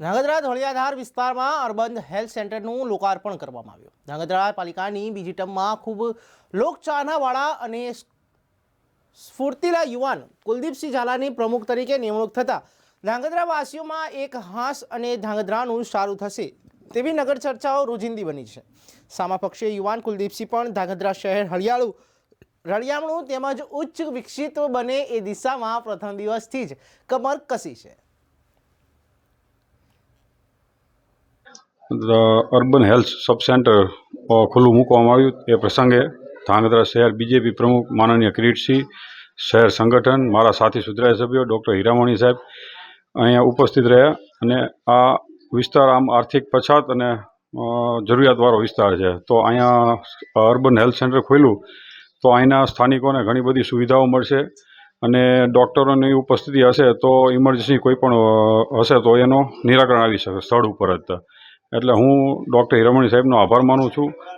ધ્રાંગધ્રા ધોળિયાધાર વિસ્તારમાં urban health સેન્ટરનું લોકાર્પણ કરવામાં આવ્યું. ધ્રાંગધ્રા પાલિકાની બીજી ટર્મમાં ખૂબ લોકચાહનાવાળા અને સ્ફૂર્તિલા યુવાન કુલદીપસિંહ ઝાલાની પ્રમુખ તરીકે નિમણૂક થતાં ધ્રાંગધ્રાવાસીઓમાં એક હાંસ અને ધ્રાંગધ્રાનું સારું થશે તેવી નગર ચર્ચાઓ રોજિંદી બની છે. સામાપક્ષે યુવાન કુલદીપસિંહ પણ ધ્રાંગધ્રા શહેર હળિયાળું રળિયામણું તેમજ ઉચ્ચ વિકસિત બને એ દિશામાં પ્રથમ દિવસથી જ કમર કસી છે. અર્બન હેલ્થ સબ સેન્ટર ખુલ્લું મૂકવામાં આવ્યું. એ પ્રસંગે ધાંગધ્રા શહેર બીજેપી પ્રમુખ માનનીય કિરીટસિંહ શહેર સંગઠન, મારા સાથી સુધરાય સભ્યો, ડૉક્ટર હીરામણી સાહેબ અહીંયા ઉપસ્થિત રહ્યા અને આ વિસ્તાર આમ આર્થિક પછાત અને જરૂરિયાતવાળો વિસ્તાર છે. તો અહીંયા અર્બન હેલ્થ સેન્ટર ખોલ્યું, તો અહીંના સ્થાનિકોને ઘણી બધી સુવિધાઓ મળશે અને ડૉક્ટરોની ઉપસ્થિતિ હશે તો ઇમરજન્સી કોઈ પણ હશે તો એનો નિરાકરણ આવી શકે, સ્થળ ઉપર જ. એટલે હું ડૉક્ટર હીરામણી સાહેબનો આભાર માનું છું.